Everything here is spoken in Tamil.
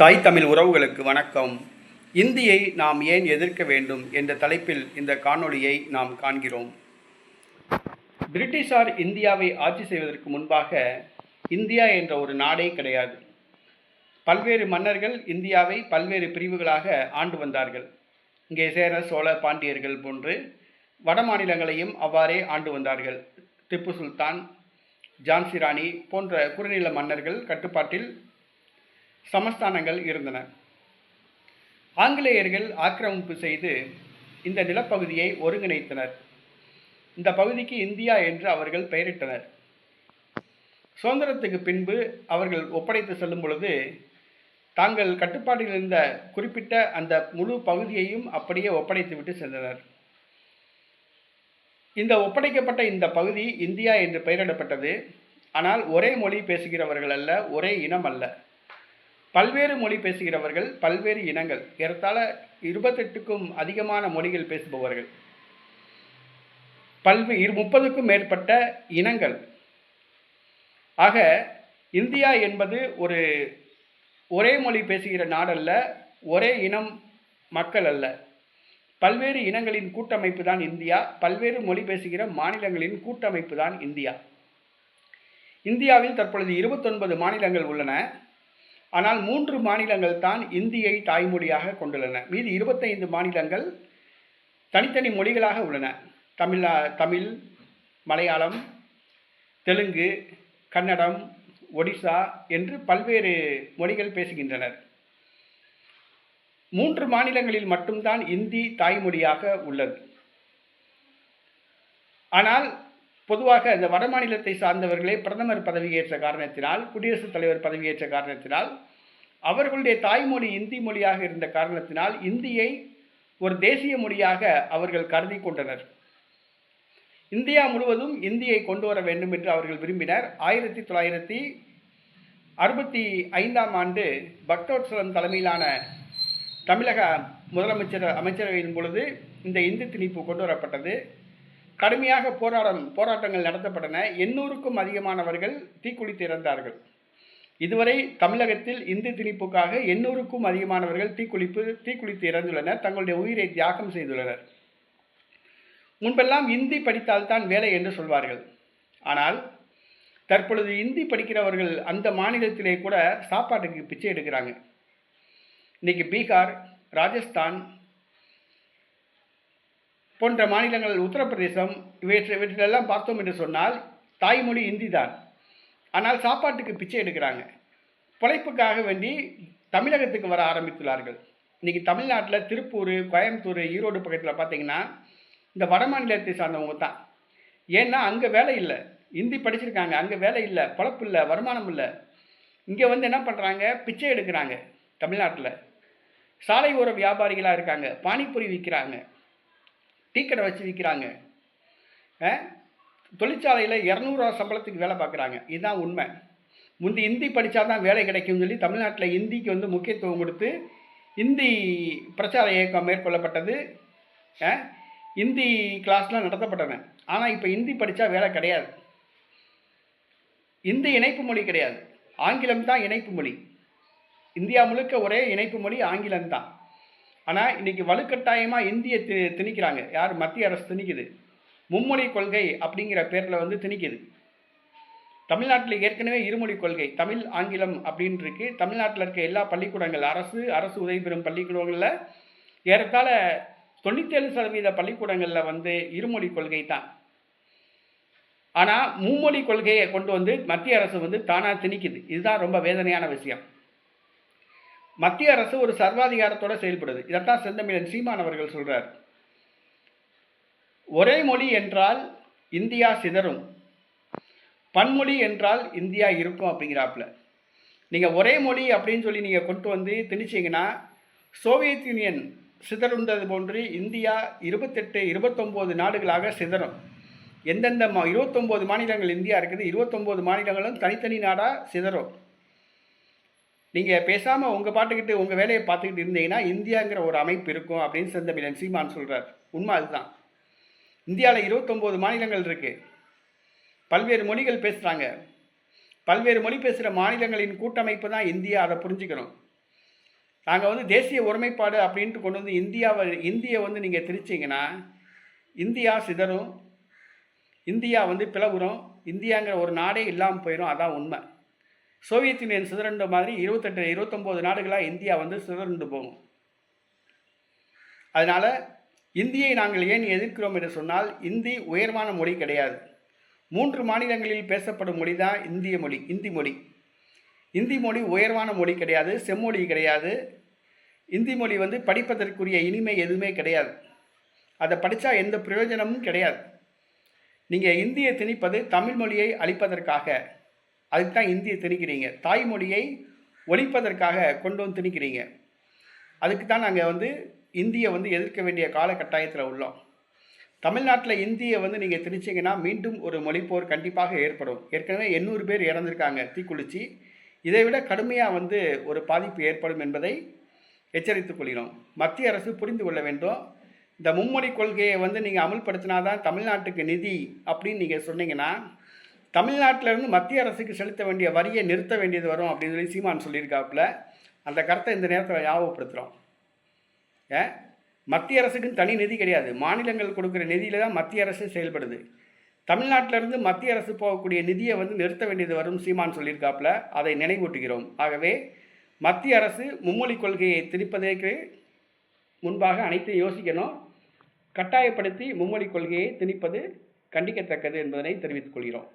தாய் தமிழ் உறவுகளுக்கு வணக்கம். இந்தியை நாம் ஏன் எதிர்க்க வேண்டும் என்ற தலைப்பில் இந்த காணொளியை நாம் காண்கிறோம். பிரிட்டிஷார் இந்தியாவை ஆட்சி செய்வதற்கு முன்பாக இந்தியா என்ற ஒரு நாடே கிடையாது. பல்வேறு மன்னர்கள் இந்தியாவை பல்வேறு பிரிவுகளாக ஆண்டு வந்தார்கள். இங்கே சேர சோழ பாண்டியர்கள் போன்று வட மாநிலங்களையும் அவ்வாறே ஆண்டு வந்தார்கள். திப்பு சுல்தான் ஜான்சி ராணி போன்ற குறுநில மன்னர்கள் கட்டுப்பாட்டில் சமஸ்தானங்கள் இருந்தன. ஆங்கிலேயர்கள் ஆக்கிரமிப்பு செய்து இந்த நிலப்பகுதியை ஒருங்கிணைத்தனர். இந்த பகுதிக்கு இந்தியா என்று அவர்கள் பெயரிட்டனர். சுதந்திரத்துக்கு பின்பு அவர்கள் ஒப்படைத்து செல்லும் பொழுது தாங்கள் கட்டுப்பாட்டில் இருந்த குறிப்பிட்ட அந்த முழு பகுதியையும் அப்படியே ஒப்படைத்து விட்டு சென்றனர். இந்த ஒப்படைக்கப்பட்ட இந்த பகுதி இந்தியா என்று பெயரிடப்பட்டது. ஆனால் ஒரே மொழி பேசுகிறவர்கள் அல்ல ஒரே இனம் அல்ல. பல்வேறு மொழி பேசுகிறவர்கள் பல்வேறு இனங்கள். ஏறத்தாழ இருபத்தெட்டுக்கும் அதிகமான மொழிகள் பேசுபவர்கள். பல்வே இரு முப்பதுக்கும் மேற்பட்ட இனங்கள். ஆக இந்தியா என்பது ஒரு ஒரே மொழி பேசுகிற நாடல்ல ஒரே இனம் மக்கள் அல்ல. பல்வேறு இனங்களின் கூட்டமைப்பு தான் இந்தியா. பல்வேறு மொழி பேசுகிற மாநிலங்களின் கூட்டமைப்பு தான் இந்தியா. இந்தியாவில் தற்பொழுது இருபத்தொன்பது மாநிலங்கள் உள்ளன. ஆனால் மூன்று மாநிலங்கள் தான் இந்தியை தாய்மொழியாக கொண்டுள்ளன. மீது இருபத்தைந்து மாநிலங்கள் தனித்தனி மொழிகளாக உள்ளன. தமிழா தமிழ் மலையாளம் தெலுங்கு கன்னடம் ஒடிசா என்று பல்வேறு மொழிகள் பேசுகின்றனர். மூன்று மாநிலங்களில் மட்டும்தான் இந்தி தாய்மொழியாக உள்ளது. ஆனால் பொதுவாக இந்த வட மாநிலத்தை சார்ந்தவர்களே பிரதமர் பதவியேற்ற காரணத்தினால் குடியரசுத் தலைவர் பதவியேற்ற காரணத்தினால் அவர்களுடைய தாய்மொழி இந்தி மொழியாக இருந்த காரணத்தினால் இந்தியை ஒரு தேசிய மொழியாக அவர்கள் கருதி கொண்டனர். இந்தியா முழுவதும் இந்தியை கொண்டு வர வேண்டும் என்று அவர்கள் விரும்பினர். ஆயிரத்தி தொள்ளாயிரத்தி அறுபத்தி ஐந்தாம் ஆண்டு பக்தோத்சவம் தலைமையிலான தமிழக முதலமைச்சர் அமைச்சரவையின் பொழுது இந்த இந்தி திணிப்பு கொண்டு வரப்பட்டது. கடுமையாக போராடம் போராட்டங்கள் நடத்தப்பட்டன. எண்ணூறுக்கும் அதிகமானவர்கள் தீக்குளித்து இறந்தார்கள். இதுவரை தமிழகத்தில் இந்தி திணிப்புக்காக எண்ணூறுக்கும் அதிகமானவர்கள் தீக்குளிப்பு தீக்குளித்து இறந்துள்ளனர். தங்களுடைய உயிரை தியாகம் செய்துள்ளனர். முன்பெல்லாம் இந்தி படித்தால்தான் வேலை என்று சொல்வார்கள். ஆனால் தற்பொழுது இந்தி படிக்கிறவர்கள் அந்த மாநிலத்திலே கூட சாப்பாட்டுக்கு பிச்சை எடுக்கிறாங்க. இன்றைக்கி பீகார் ராஜஸ்தான் போன்ற மாநிலங்கள் உத்தரப்பிரதேசம் இவற்றை இவற்றிலெல்லாம் பார்த்தோம் என்று சொன்னால் தாய்மொழி இந்தி தான் ஆனால் சாப்பாட்டுக்கு பிச்சை எடுக்கிறாங்க. பிழைப்புக்காக வேண்டி தமிழகத்துக்கு வர ஆரம்பித்துள்ளார்கள். இன்றைக்கி தமிழ்நாட்டில் திருப்பூர் கோயம்புத்தூர் ஈரோடு பக்கத்தில் பார்த்தீங்கன்னா இந்த வட மாநிலத்தை சார்ந்தவங்க தான். ஏன்னா அங்கே வேலை இல்லை. இந்தி படிச்சிருக்காங்க. அங்கே வேலை இல்லை. பொழப்பு இல்லை. வருமானம் இல்லை. இங்கே வந்து என்ன பண்ணுறாங்க பிச்சை எடுக்கிறாங்க தமிழ்நாட்டில். சாலை ஓர வியாபாரிகளாக இருக்காங்க. பானிபூரி விற்கிறாங்க டீக்கடை வச்சு விற்கிறாங்க தொழிற்சாலையில் இரநூறுவா சம்பளத்துக்கு வேலை பார்க்குறாங்க. இதுதான் உண்மை. முந்தி இந்தி படித்தா தான் வேலை கிடைக்கும்னு சொல்லி தமிழ்நாட்டில் இந்திக்கு வந்து முக்கியத்துவம் கொடுத்து இந்தி பிரச்சார இயக்கம் மேற்கொள்ளப்பட்டது. இந்தி கிளாஸ்லாம் நடத்தப்பட்டன. ஆனால் இப்போ இந்தி படித்தா வேலை கிடையாது. இந்தி இணைப்பு மொழி கிடையாது. ஆங்கிலம் தான் இணைப்பு மொழி. இந்தியா முழுக்க ஒரே இணைப்பு மொழி ஆங்கிலம் தான். ஆனால் இன்றைக்கி வலுக்கட்டாயமாக இந்திய தி திணிக்கிறாங்க. யார்? மத்திய அரசு திணிக்குது. மும்மொழி கொள்கை அப்படிங்கிற பேரில் வந்து திணிக்குது. தமிழ்நாட்டில் ஏற்கனவே இருமொழி கொள்கை தமிழ் ஆங்கிலம் அப்படின்னு இருக்கு தமிழ்நாட்டில் இருக்க எல்லா பள்ளிக்கூடங்கள் அரசு அரசு உதவி பெறும் பள்ளிக்கூடங்களில் ஏறத்தாழ தொண்ணூத்தேழு சதவீத பள்ளிக்கூடங்களில் வந்து இருமொழி கொள்கை தான். ஆனால் மும்மொழி கொள்கையை கொண்டு வந்து மத்திய அரசு வந்து தானாக திணிக்குது. இதுதான் ரொம்ப வேதனையான விஷயம். மத்திய அரசு ஒரு சர்வாதிகாரத்தோடு செயல்படுது. இதைத்தான் செந்தமிழன் சீமான் அவர்கள் சொல்கிறார் ஒரே மொழி என்றால் இந்தியா சிதறும். பன்மொழி என்றால் இந்தியா இருக்கும் அப்படிங்கிறாப்புல. நீங்கள் ஒரே மொழி அப்படின்னு சொல்லி நீங்கள் கொண்டு வந்து திணிச்சிங்கன்னா சோவியத் யூனியன் சிதறுந்தது போன்று இந்தியா இருபத்தெட்டு இருபத்தொம்போது நாடுகளாக சிதறும். எந்தெந்த மா இருபத்தொம்போது மாநிலங்கள் இந்தியா இருக்குது இருபத்தொம்போது மாநிலங்களும் தனித்தனி நாடாக சிதறும். நீங்கள் பேசாமல் உங்கள் பாட்டுக்கிட்டு உங்கள் வேலையை பார்த்துக்கிட்டு இருந்தீங்கன்னா இந்தியாங்கிற ஒரு அமைப்பு இருக்கும் அப்படின்னு செந்தமிழன் சீமான் சொல்கிறார் உண்மை அதுதான். இந்தியாவில் இருபத்தொம்போது மாநிலங்கள் இருக்குது பல்வேறு மொழிகள் பேசுகிறாங்க பல்வேறு மொழி பேசுகிற மாநிலங்களின் கூட்டமைப்பு தான் இந்தியா அதை புரிஞ்சுக்கணும். நாங்கள் வந்து தேசிய ஒருமைப்பாடு அப்படின்ட்டு கொண்டு வந்து இந்தியாவை இந்தியை வந்து நீங்கள் திரிச்சிங்கன்னா இந்தியா சிதறும். இந்தியா வந்து பிளவுறும். இந்தியாங்கிற ஒரு நாடே இல்லாமல் போயிடும் அதான் உண்மை. சோவியத் யூனியன் சிதறண்ட மாதிரி இருபத்தெட்டு இருபத்தொம்போது நாடுகளாக இந்தியா வந்து சிதறண்டு போகும். அதனால் இந்தியை நாங்கள் ஏன் எதிர்க்கிறோம் என்று சொன்னால் இந்தி உயர்வான மொழி கிடையாது. மூன்று மாநிலங்களில் பேசப்படும் மொழி தான் இந்திய மொழி இந்தி மொழி. இந்தி மொழி உயர்வான மொழி கிடையாது செம்மொழி கிடையாது. இந்தி மொழி வந்து படிப்பதற்குரிய இனிமை எதுவுமே கிடையாது. அதை படித்தா எந்த பிரயோஜனமும் கிடையாது. நீங்கள் இந்தியை திணிப்பது தமிழ் மொழியை அழிப்பதற்காக. அதுக்கு தான் இந்தியை திணிக்கிறீங்க. தாய்மொழியை ஒழிப்பதற்காக கொண்டு வந்து திணிக்கிறீங்க. அதுக்கு தான் நாங்கள் வந்து இந்தியை வந்து எதிர்க்க வேண்டிய கால கட்டாயத்தில் உள்ளோம். தமிழ்நாட்டில் இந்தியை வந்து நீங்கள் திணிச்சிங்கன்னா மீண்டும் ஒரு மொழிப்போர் கண்டிப்பாக ஏற்படும். ஏற்கனவே எண்ணூறு பேர் இறந்திருக்காங்க தீக்குளிச்சு. இதை விட கடுமையாக வந்து ஒரு பாதிப்பு ஏற்படும் என்பதை எச்சரித்துக் கொள்கிறோம். மத்திய அரசு புரிந்து கொள்ள வேண்டும். இந்த மும்மொழி கொள்கையை வந்து நீங்கள் அமல்படுத்தினா தான் தமிழ்நாட்டுக்கு நிதி அப்படின்னு நீங்கள் சொன்னீங்கன்னா தமிழ்நாட்டிலேருந்து மத்திய அரசுக்கு செலுத்த வேண்டிய வரியை நிறுத்த வேண்டியது வரும் அப்படின்னு சொல்லி சீமான் சொல்லியிருக்காப்புல. அந்த கருத்தை இந்த நேரத்தில் ஞாபகப்படுத்துகிறோம் ஏன் மத்திய அரசுக்குன்னு தனி நிதி கிடையாது. மாநிலங்கள் கொடுக்குற நிதியில் தான் மத்திய அரசு செயல்படுது. தமிழ்நாட்டில இருந்து மத்திய அரசு போகக்கூடிய நிதியை வந்து நிறுத்த வேண்டியது வரும் சீமான் சொல்லியிருக்காப்புல. அதை நினைவூட்டுகிறோம். ஆகவே மத்திய அரசு மும்மொழி கொள்கையை திணிப்பதற்கு முன்பாக அனைத்தையும் யோசிக்கணும். கட்டாயப்படுத்தி மும்மொழி கொள்கையை திணிப்பது கண்டிக்கத்தக்கது என்பதனை தெரிவித்துக் கொள்கிறோம்.